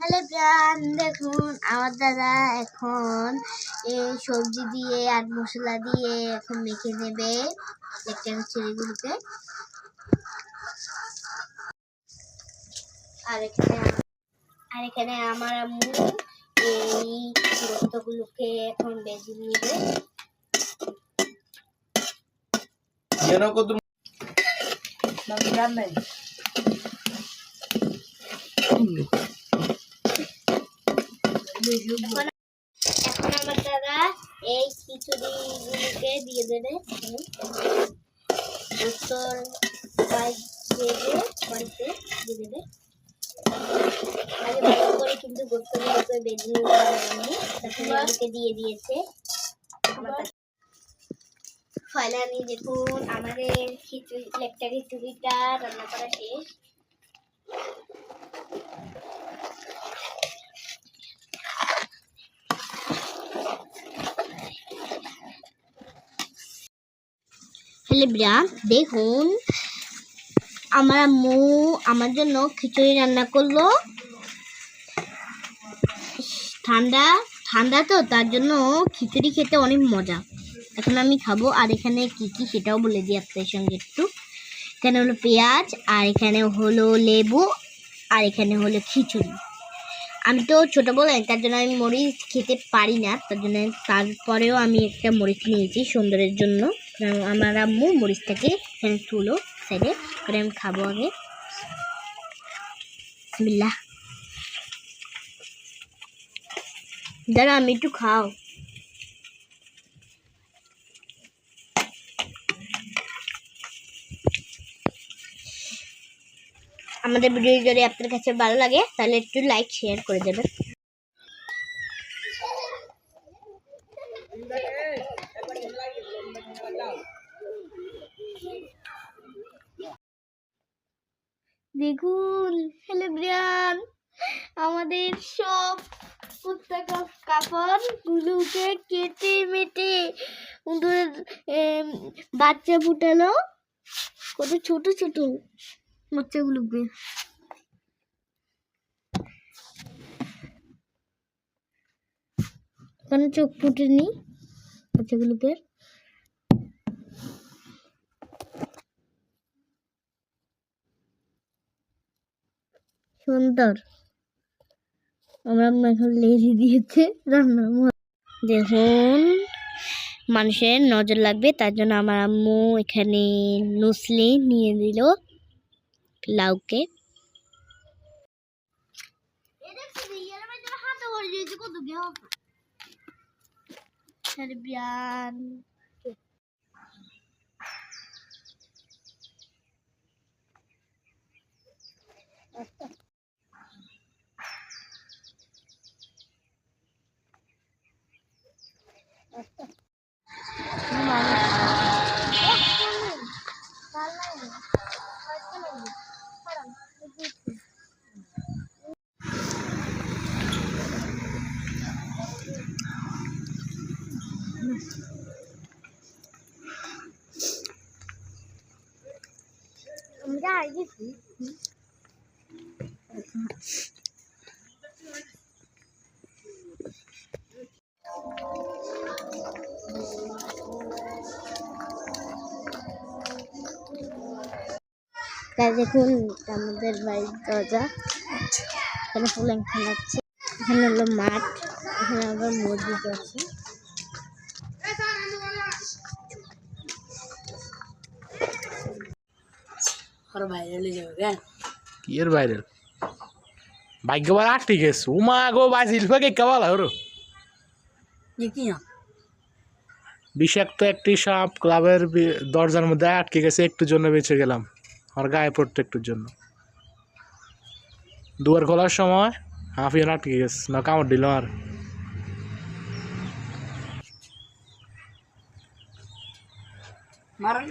Hello প্রাণ দেখুন, আমার দাদা এখন এই সবজি দিয়ে আর মশলা দিয়ে এখন মেখে নেবে দেখতে ছেলেগুলোকে। আর এখানে আর এখানে আমার আম্মু এই গোস্তগুলোকে এখন বেজে নিবে। নেই এখন আমার দাদা এই খিচুড়িগুলোকে দিয়ে দেবে উত্তর বাড়িতে দিয়ে দেবে কিন্তু গোত্তরে গোত্তরে বেজে নিয়ে দিয়ে দিয়েছে দিয়েছে ফাইনালি দেখুন আমাদের খিচুড়ি একটা খিচুড়িটা রান্না করা শেষ। দেখুন, আমার আম্মু আমার জন্য খিচুড়ি রান্না করল। ঠান্ডা ঠান্ডা তো, তার জন্য খিচুড়ি খেতে অনেক মজা। এখন আমি খাব, আর এখানে কি কি সেটাও বলে দিই আপনাদের সঙ্গে একটু। এখানে হলো পেঁয়াজ, আর এখানে হলো লেবু, আর এখানে হলো খিচুড়ি। আমি তো ছোটো বলে তার জন্য আমি মরিচ খেতে পারি না, তার জন্য তারপরেও আমি একটা মরিচ নিয়েছি সুন্দরের জন্য। আমার আম্মু মরিচটাকে এখানে তুলো সাইডে করে আমি খাব আগে। বিল্লা দাঁড়া আমি একটু খাও। আমাদের ভিডিও যদি আপনার কাছে ভালো লাগে, তাহলে একটু লাইক শেয়ার করে দেবেন। দেখুন হ্যালো আমাদের সব কুর্তা কাপ- কেটে মেটে বাচ্চা ফুটালো। কত ছোট ছোট। বাচ্চাগুলোকে কেন চোখ ফুটেনি বাচ্চাগুলোকে। সুন্দর। আমরা এখন লেজি দিয়েছে, রান্নার। দেখুন, মানুষের নজর লাগবে, তার জন্য আমার আম্মু এখানে নুসলি নিয়ে দিল লাউকে। বিয়ান দেখুন আমাদের বাড়ির দরজা। এখানে খেলাচ্ছে। এখানে হলো মাঠ এখানে আবার মসজিদ আছে। কি এর ভাইরাল ভাগ্যবার আটকে গেছে উমা গো বাজিল ফাঁকে কেবল হরো বিষাক্ত একটি সাপ ক্লাবের দরজার মধ্যে আটকে গেছে একটুর জন্য বেঁচে গেলাম। আমার গায়ে পড়তো একটুর জন্য। দুয়ার খোলার সময় হাফিয়ান আটকে গেছে না কামড় দিল আর। মারেন